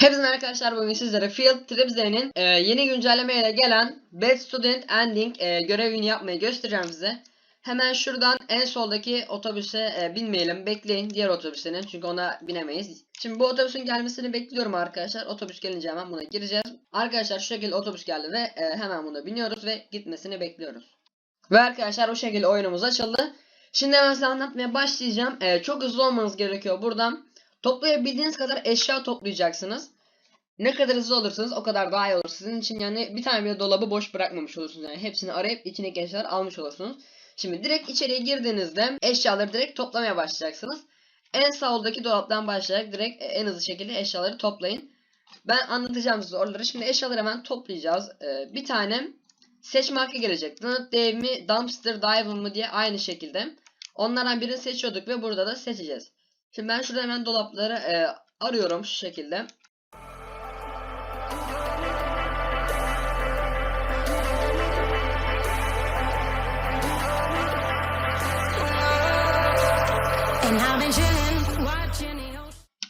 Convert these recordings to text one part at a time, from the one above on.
Hepinize arkadaşlar bugün sizlere Field Trips'in e, yeni güncellemeyle gelen Bad Student Ending e, görevini yapmayı göstereceğim size. Hemen şuradan en soldaki otobüse e, binmeyelim. Bekleyin diğer otobüslerin çünkü ona binemeyiz. Şimdi bu otobüsün gelmesini bekliyorum arkadaşlar. Otobüs gelince hemen buna gireceğiz. Arkadaşlar şu şekilde otobüs geldi ve e, hemen buna biniyoruz ve gitmesini bekliyoruz. Ve arkadaşlar bu şekilde oyunumuz açıldı. Şimdi hemen size anlatmaya başlayacağım. E, çok hızlı olmanız gerekiyor buradan. Toplayabildiğiniz kadar eşya toplayacaksınız. Ne kadar hızlı olursanız o kadar daha iyi olur. Sizin için yani bir tane bile dolabı boş bırakmamış olursunuz. Yani hepsini arayıp içindeki eşyaları almış olursunuz. Şimdi direkt içeriye girdiğinizde eşyaları direkt toplamaya başlayacaksınız. En soldaki dolaptan başlayarak direkt en hızlı şekilde eşyaları toplayın. Ben anlatacağım size oraları. Şimdi eşyaları hemen toplayacağız. Ee, bir tane seçme hakkı gelecek. Donut Dave mi, Dumpster Diver mı diye aynı şekilde. Onlardan birini seçiyorduk ve burada da seçeceğiz. Şimdi ben şurada hemen dolapları e, arıyorum şu şekilde.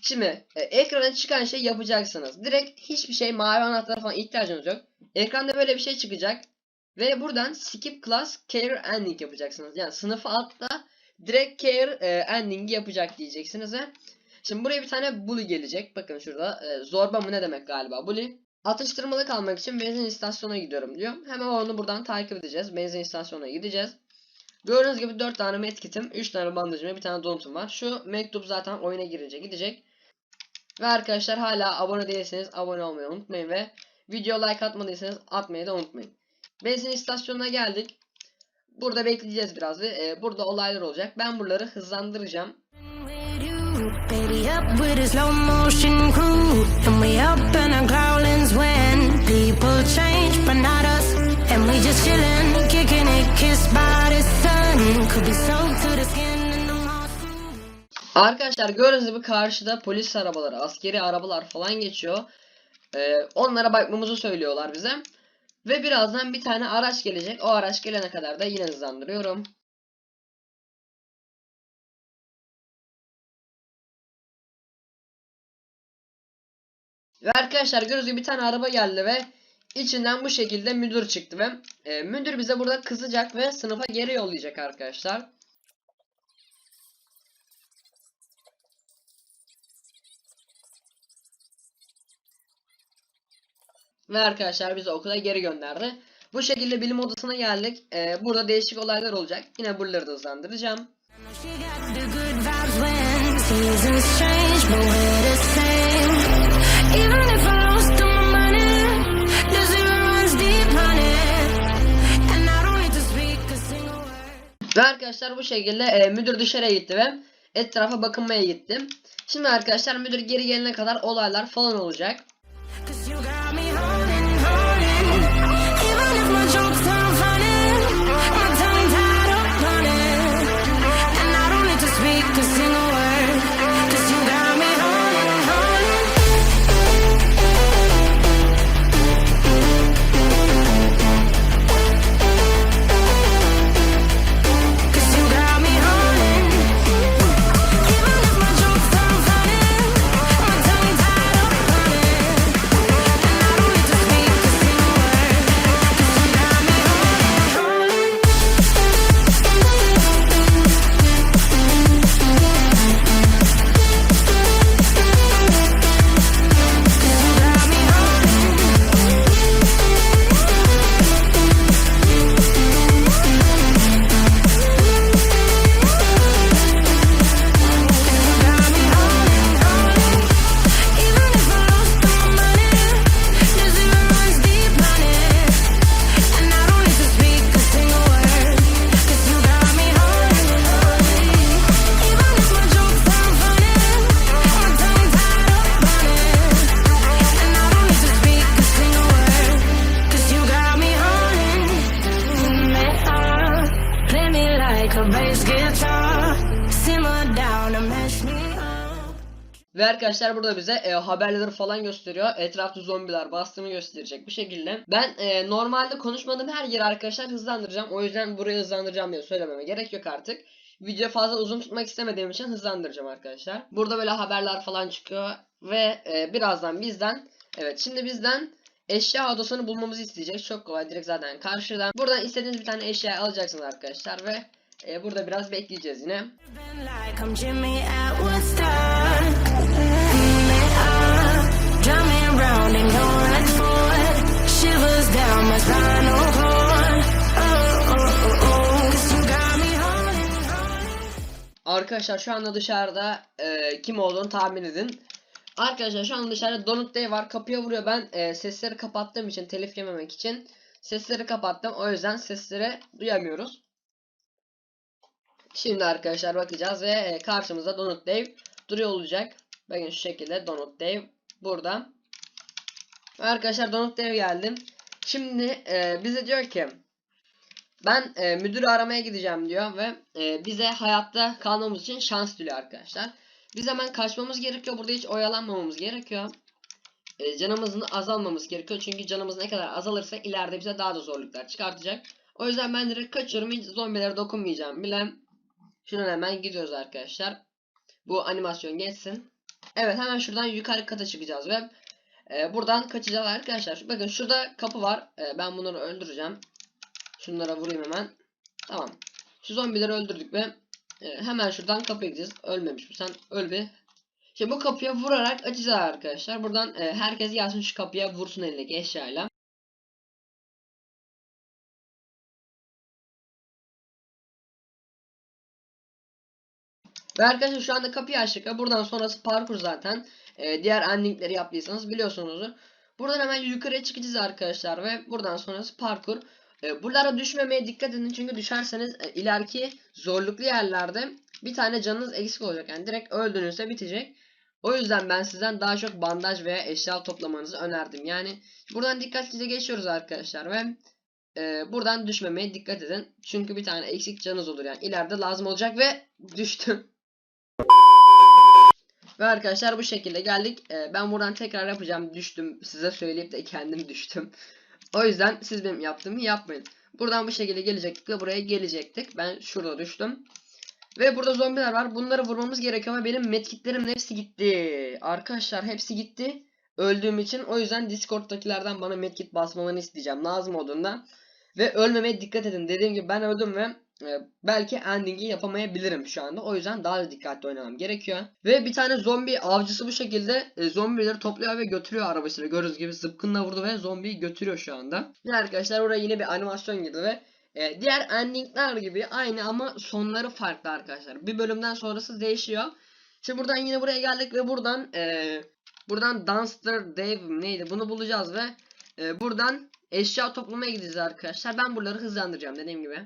Şimdi e, ekrana çıkan şey yapacaksınız. Direkt hiçbir şey mavi anahtar falan ihtiyacınız yok. Ekranda böyle bir şey çıkacak. Ve buradan skip class care ending yapacaksınız. Yani sınıfı altta direkt care e, ending'i yapacak diyeceksiniz ve Şimdi buraya bir tane bully gelecek. Bakın şurada e, zorba mı ne demek galiba bully. Atıştırmalık almak için benzin istasyonuna gidiyorum diyor. Hemen onu buradan takip edeceğiz. Benzin istasyonuna gideceğiz. Gördüğünüz gibi 4 tane medkitim, 3 tane bandajım ve bir tane donutum var. Şu mektup zaten oyuna girince gidecek. Ve arkadaşlar hala abone değilseniz abone olmayı unutmayın ve video like atmadıysanız atmayı da unutmayın. Benzin istasyonuna geldik. Burada bekleyeceğiz biraz ve e, burada olaylar olacak. Ben buraları hızlandıracağım. Arkadaşlar gördüğünüz gibi karşıda polis arabaları, askeri arabalar falan geçiyor. Ee, onlara bakmamızı söylüyorlar bize. Ve birazdan bir tane araç gelecek. O araç gelene kadar da yine hızlandırıyorum. Ve arkadaşlar gördüğünüz gibi bir tane araba geldi ve içinden bu şekilde müdür çıktı ve e, müdür bize burada kızacak ve sınıfa geri yollayacak arkadaşlar. Ve arkadaşlar bizi okula geri gönderdi. Bu şekilde bilim odasına geldik. Ee, burada değişik olaylar olacak. Yine buraları da hızlandıracağım. Ve arkadaşlar bu şekilde e, müdür dışarıya gitti ve etrafa bakınmaya gitti. Şimdi arkadaşlar müdür geri gelene kadar olaylar falan olacak. Ve arkadaşlar burada bize e, haberleri falan gösteriyor. Etrafta zombiler bastığını gösterecek bu şekilde. Ben e, normalde konuşmadığım her yeri arkadaşlar hızlandıracağım. O yüzden burayı hızlandıracağım diye söylememe gerek yok artık. Video fazla uzun tutmak istemediğim için hızlandıracağım arkadaşlar. Burada böyle haberler falan çıkıyor. Ve e, birazdan bizden evet şimdi bizden eşya odasını bulmamızı isteyecek. Çok kolay direkt zaten karşıdan. Buradan istediğiniz bir tane eşya alacaksınız arkadaşlar ve e, burada biraz bekleyeceğiz yine. Arkadaşlar şu anda dışarıda e, kim olduğunu tahmin edin. Arkadaşlar şu anda dışarıda Donut Day var. Kapıya vuruyor. Ben e, sesleri kapattığım için telif yememek için sesleri kapattım. O yüzden sesleri duyamıyoruz. Şimdi arkadaşlar bakacağız ve e, karşımızda Donut Dave duruyor olacak. Bakın şu şekilde Donut Dave burada. Arkadaşlar Donut Dave geldim. Şimdi e, bize diyor ki ben e, müdürü aramaya gideceğim diyor ve e, bize hayatta kalmamız için şans diliyor arkadaşlar. Biz hemen kaçmamız gerekiyor. Burada hiç oyalanmamamız gerekiyor. E, canımızın azalmamız gerekiyor. Çünkü canımız ne kadar azalırsa ileride bize daha da zorluklar çıkartacak. O yüzden ben direkt kaçıyorum. Hiç zombilere dokunmayacağım bile. Şuradan hemen gidiyoruz arkadaşlar. Bu animasyon geçsin. Evet hemen şuradan yukarı kata çıkacağız ve e, buradan kaçacağız arkadaşlar. Bakın şurada kapı var. E, ben bunları öldüreceğim. Şunlara vurayım hemen. Tamam. Şu zombileri öldürdük ve e, hemen şuradan kapıya gideceğiz. Ölmemiş bu sen öl bir. Şimdi bu kapıya vurarak açacağız arkadaşlar. Buradan e, herkes gelsin şu kapıya vursun elindeki eşyayla. Ve arkadaşlar şu anda kapıyı açtık buradan sonrası parkur zaten. E, diğer endingleri yaptıysanız biliyorsunuzdur. Buradan hemen yukarıya çıkacağız arkadaşlar ve buradan sonrası parkur. E, buralara düşmemeye dikkat edin çünkü düşerseniz e, ileriki zorluklu yerlerde bir tane canınız eksik olacak. Yani direkt öldüğünüzde bitecek. O yüzden ben sizden daha çok bandaj veya eşya toplamanızı önerdim. Yani buradan dikkatlice geçiyoruz arkadaşlar ve e, buradan düşmemeye dikkat edin. Çünkü bir tane eksik canınız olur yani ileride lazım olacak ve düştüm. Ve arkadaşlar bu şekilde geldik. E, ben buradan tekrar yapacağım. Düştüm. Size söyleyip de kendim düştüm. O yüzden siz benim yaptığımı yapmayın. Buradan bu şekilde gelecektik ve buraya gelecektik. Ben şurada düştüm. Ve burada zombiler var. Bunları vurmamız gerekiyor ama benim medkitlerimin hepsi gitti. Arkadaşlar hepsi gitti. Öldüğüm için. O yüzden Discord'dakilerden bana medkit basmalarını isteyeceğim. Lazım olduğunda. Ve ölmemeye dikkat edin. Dediğim gibi ben öldüm ve belki ending'i yapamayabilirim şu anda. O yüzden daha da dikkatli oynamam gerekiyor. Ve bir tane zombi avcısı bu şekilde e, zombileri topluyor ve götürüyor arabasıyla. Gördüğünüz gibi zıpkınla vurdu ve zombiyi götürüyor şu anda. Ve arkadaşlar oraya yine bir animasyon girdi ve e, diğer endingler gibi aynı ama sonları farklı arkadaşlar. Bir bölümden sonrası değişiyor. Şimdi buradan yine buraya geldik ve buradan e, buradan Dumpster Dave neydi bunu bulacağız ve buradan eşya toplamaya gideceğiz arkadaşlar. Ben buraları hızlandıracağım dediğim gibi.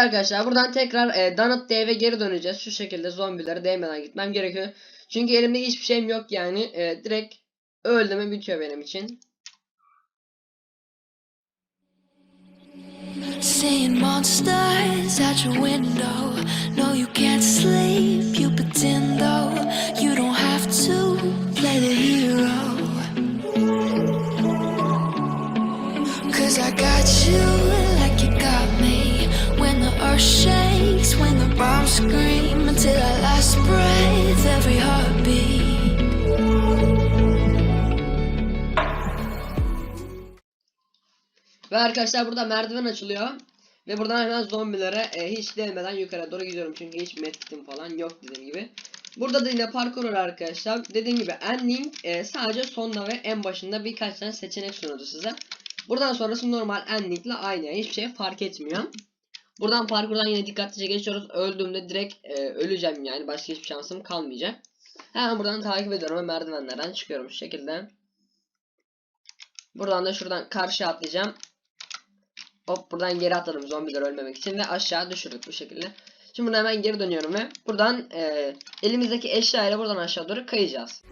Arkadaşlar buradan tekrar e, Donut Dave'e geri döneceğiz. Şu şekilde zombilere değmeden gitmem gerekiyor. Çünkü elimde hiçbir şeyim yok yani. E, direkt öldü mü bitiyor benim için. Seeing monsters out your window. No, you can't arkadaşlar burada merdiven açılıyor. Ve buradan hemen zombilere e, hiç değmeden yukarı doğru gidiyorum. Çünkü hiç medkitim falan yok dediğim gibi. Burada da yine parkur var arkadaşlar. Dediğim gibi ending e, sadece sonda ve en başında birkaç tane seçenek sunuyordu size. Buradan sonrası normal endingle aynı. yani Hiçbir şey fark etmiyor. Buradan parkurdan yine dikkatlice geçiyoruz. Öldüğümde direkt e, öleceğim yani. Başka hiçbir şansım kalmayacak. Hemen buradan takip ediyorum ve merdivenlerden çıkıyorum şu şekilde. Buradan da şuradan karşıya atlayacağım. Hop buradan geri atladım zombiler ölmemek için ve aşağı düşürdük bu şekilde. Şimdi buradan hemen geri dönüyorum ve buradan e, elimizdeki eşyayla buradan aşağı doğru kayacağız.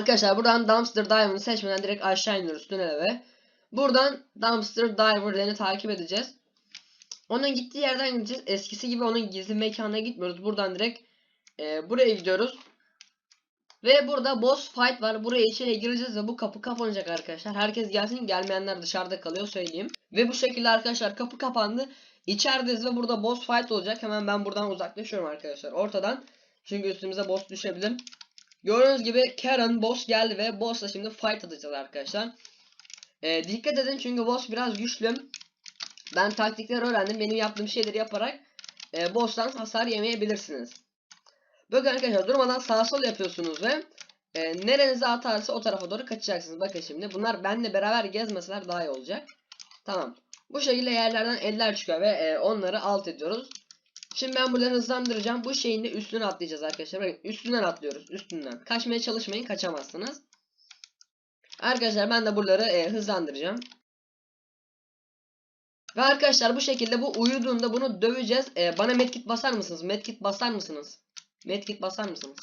Arkadaşlar buradan Dumpster Diver'ı seçmeden direkt aşağı iniyoruz tünele ve buradan Dumpster Diver'ını takip edeceğiz. Onun gittiği yerden gideceğiz. Eskisi gibi onun gizli mekanına gitmiyoruz. Buradan direkt e, buraya gidiyoruz. Ve burada boss fight var. Buraya içeri gireceğiz ve bu kapı kapanacak arkadaşlar. Herkes gelsin. Gelmeyenler dışarıda kalıyor söyleyeyim. Ve bu şekilde arkadaşlar kapı kapandı. İçerideyiz ve burada boss fight olacak. Hemen ben buradan uzaklaşıyorum arkadaşlar. Ortadan. Çünkü üstümüze boss düşebilir. Gördüğünüz gibi Karen boss geldi ve boss'la şimdi fight atacağız arkadaşlar. Ee, dikkat edin çünkü boss biraz güçlü. Ben taktikleri öğrendim. Benim yaptığım şeyleri yaparak e, boss'tan hasar yemeyebilirsiniz. Bakın arkadaşlar durmadan sağ sol yapıyorsunuz ve e, nerenize atarsa o tarafa doğru kaçacaksınız. Bakın şimdi bunlar benimle beraber gezmeseler daha iyi olacak. Tamam. Bu şekilde yerlerden eller çıkıyor ve e, onları alt ediyoruz. Şimdi ben buradan hızlandıracağım. Bu şeyin de üstüne atlayacağız arkadaşlar. Bakın üstünden atlıyoruz. Üstünden. Kaçmaya çalışmayın. Kaçamazsınız. Arkadaşlar ben de buraları e, hızlandıracağım. Ve arkadaşlar bu şekilde bu uyuduğunda bunu döveceğiz. E, bana medkit basar mısınız? Medkit basar mısınız? Medkit basar mısınız?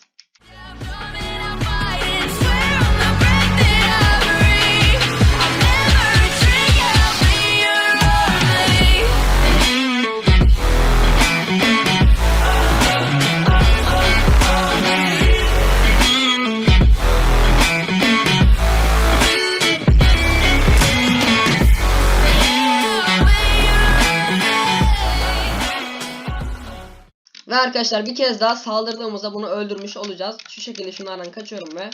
Ve arkadaşlar bir kez daha saldırdığımızda bunu öldürmüş olacağız. Şu şekilde şunlardan kaçıyorum ve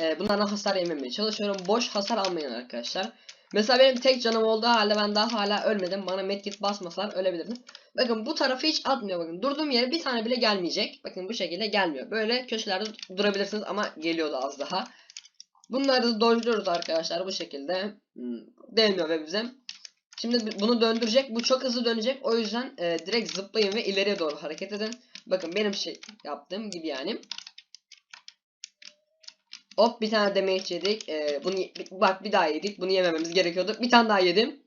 e, bunlardan hasar yememeye çalışıyorum. Boş hasar almayın arkadaşlar. Mesela benim tek canım olduğu halde ben daha hala ölmedim. Bana medkit basmasalar ölebilirdim. Bakın bu tarafı hiç atmıyor bakın. Durduğum yere bir tane bile gelmeyecek. Bakın bu şekilde gelmiyor. Böyle köşelerde durabilirsiniz ama geliyordu az daha. Bunları da dojluyoruz arkadaşlar bu şekilde. Hmm, değmiyor ve bize. Şimdi bunu döndürecek. Bu çok hızlı dönecek. O yüzden e, direkt zıplayın ve ileriye doğru hareket edin. Bakın benim şey yaptığım gibi yani. Hop bir tane damage yedik. E, bunu bak bir daha yedik. Bunu yemememiz gerekiyordu. Bir tane daha yedim.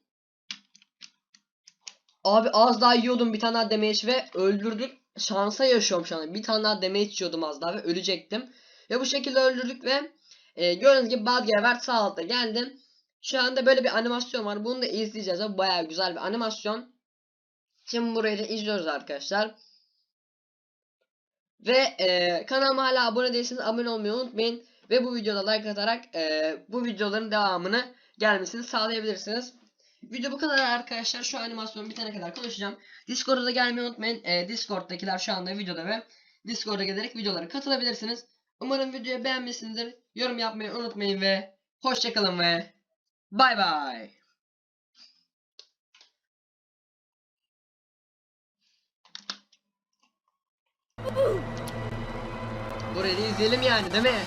Abi az daha yiyordum bir tane daha damage ve öldürdük. Şansa yaşıyorum şu an. Bir tane daha damage yiyordum az daha ve ölecektim. Ve bu şekilde öldürdük ve e, gördüğünüz gibi Badgever sağ altta geldim. Şu anda böyle bir animasyon var. Bunu da izleyeceğiz. ve Bayağı güzel bir animasyon. Şimdi burayı da izliyoruz arkadaşlar. Ve e, kanalıma hala abone değilseniz abone olmayı unutmayın. Ve bu videoda like atarak e, bu videoların devamını gelmesini sağlayabilirsiniz. Video bu kadar arkadaşlar. Şu animasyon bitene kadar konuşacağım. Discord'a da gelmeyi unutmayın. E, Discord'dakiler şu anda videoda ve Discord'a gelerek videolara katılabilirsiniz. Umarım videoyu beğenmişsinizdir. Yorum yapmayı unutmayın ve hoşçakalın ve bay bay. Burayı izleyelim yani değil mi?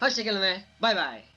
Hoşçakalın ve bay bay.